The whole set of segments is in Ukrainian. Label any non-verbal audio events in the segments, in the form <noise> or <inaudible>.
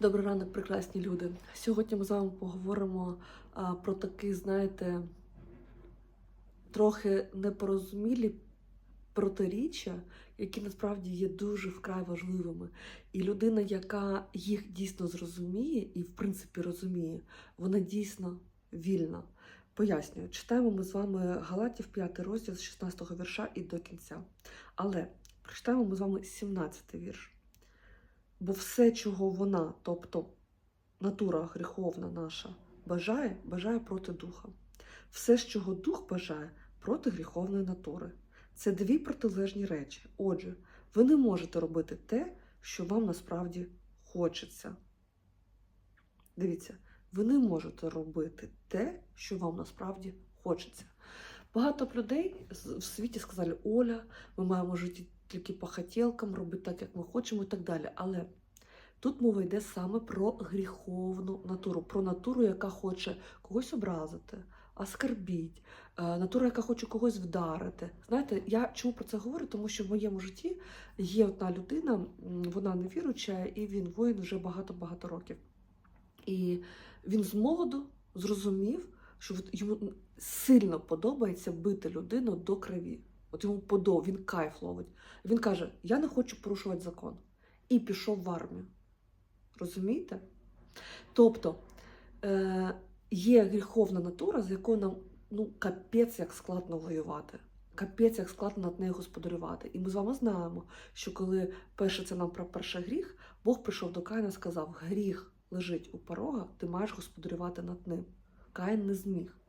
Добрий ранок, прекрасні люди. Сьогодні ми з вами поговоримо а, про такі, знаєте, трохи непорозумілі протиріччя, які насправді є дуже вкрай важливими. І людина, яка їх дійсно зрозуміє і, в принципі, розуміє, вона дійсно вільна. Пояснюю, читаємо ми з вами Галатів 5 розділ з 16 вірша і до кінця. Але прочитаємо ми з вами 17 вірш. Бо все, чого вона, тобто натура гріховна наша, бажає, бажає проти духа. Все, чого дух бажає, проти гріховної натури. Це дві протилежні речі. Отже, ви не можете робити те, що вам насправді хочеться. Дивіться, ви не можете робити те, що вам насправді хочеться. Багато людей в світі сказали, Оля, ми маємо жити тільки по хотілкам, робити так, як ми хочемо, і так далі. Але тут мова йде саме про гріховну натуру, про натуру, яка хоче когось образити, оскарбіть, е, натура, яка хоче когось вдарити. Знаєте, я чому про це говорю? Тому що в моєму житті є одна людина, вона невіруюча, і він воїн вже багато-багато років. І він з молоду зрозумів, що йому сильно подобається бити людину до крові. От йому подобається, він кайф ловить. Він каже: Я не хочу порушувати закон. І пішов в армію. Розумієте? Тобто е, є гріховна натура, з якою нам ну, капець як складно воювати. Капець як складно над нею господарювати. І ми з вами знаємо, що коли це нам про перший гріх, Бог прийшов до Каїна і сказав: гріх лежить у порога, ти маєш господарювати над ним. Каїн не зміг.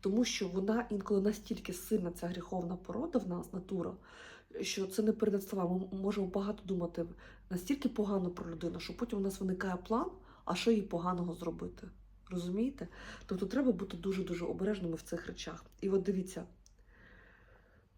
Тому що вона інколи настільки сильна, ця гріховна порода в нас, натура, що це не передать словами. Ми можемо багато думати настільки погано про людину, що потім у нас виникає план, а що їй поганого зробити. Розумієте? Тобто треба бути дуже-дуже обережними в цих речах. І от дивіться,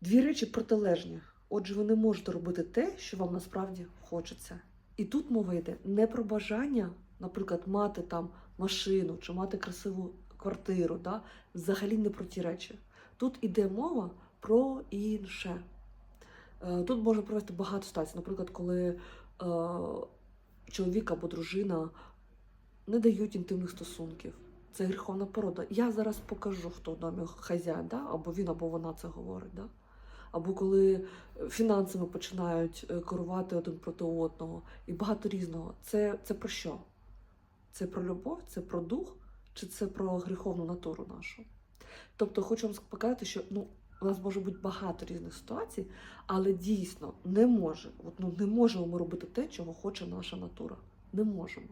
дві речі протилежні. Отже, ви не можете робити те, що вам насправді хочеться. І тут мова йде не про бажання, наприклад, мати там машину чи мати красиву квартиру, да? взагалі не про ті речі. Тут іде мова про інше. Е, Тут можна провести багато ситуацій. Наприклад, коли е, чоловік або дружина не дають інтимних стосунків. Це гріховна порода. Я зараз покажу, хто в домі хазяїн, да? або він, або вона це говорить. Да? Або коли фінансами починають е, керувати один проти одного, і багато різного. Це, це про що? Це про любов, це про дух, чи це про гріховну натуру нашу? Тобто, хочу вам показати, що ну, у нас може бути багато різних ситуацій, але дійсно не може, от, ну, не можемо ми робити те, чого хоче наша натура. Не можемо.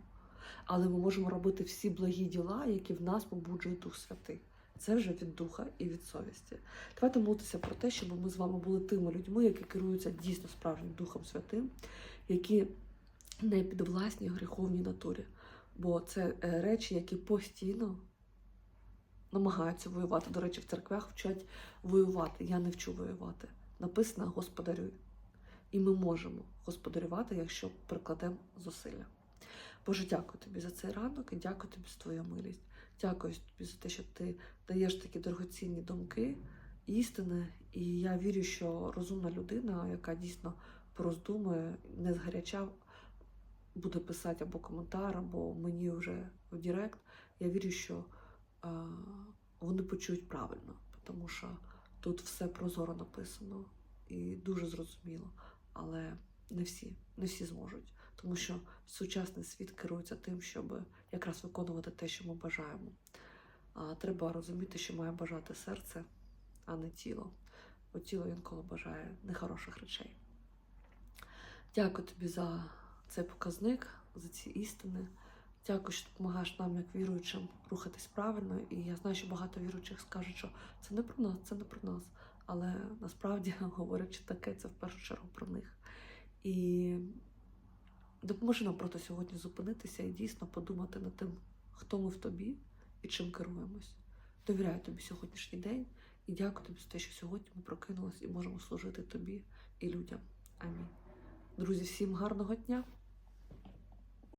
Але ми можемо робити всі благі діла, які в нас побуджує Дух Святий. Це вже від духа і від совісті. Давайте молитися про те, щоб ми з вами були тими людьми, які керуються дійсно справжнім Духом Святим, які не підвласні гріховній натурі. Бо це е, речі, які постійно намагаються воювати. До речі, в церквях вчать воювати. Я не вчу воювати. Написано господарюй. І ми можемо господарювати, якщо прикладемо зусилля. Боже, дякую тобі за цей ранок і дякую тобі за твою милість. Дякую тобі за те, що ти даєш такі дорогоцінні думки, істини. І я вірю, що розумна людина, яка дійсно пороздумує, не згаряча, буде писати або коментар, або мені вже в Директ. Я вірю, що е, вони почують правильно, тому що тут все прозоро написано і дуже зрозуміло. Але не всі, не всі зможуть, тому що сучасний світ керується тим, щоб якраз виконувати те, що ми бажаємо. А треба розуміти, що має бажати серце, а не тіло. Бо тіло інколи бажає нехороших речей. Дякую тобі за цей показник, за ці істини. Дякую, що допомагаєш нам, як віруючим, рухатись правильно. І я знаю, що багато віруючих скажуть, що це не про нас, це не про нас. Але насправді, <laughs> говорячи таке, це в першу чергу про них. І допоможи нам просто сьогодні зупинитися і дійсно подумати над тим, хто ми в тобі і чим керуємось. Довіряю тобі сьогоднішній день і дякую тобі за те, що сьогодні ми прокинулись і можемо служити тобі і людям. Амінь. Друзі, всім гарного дня!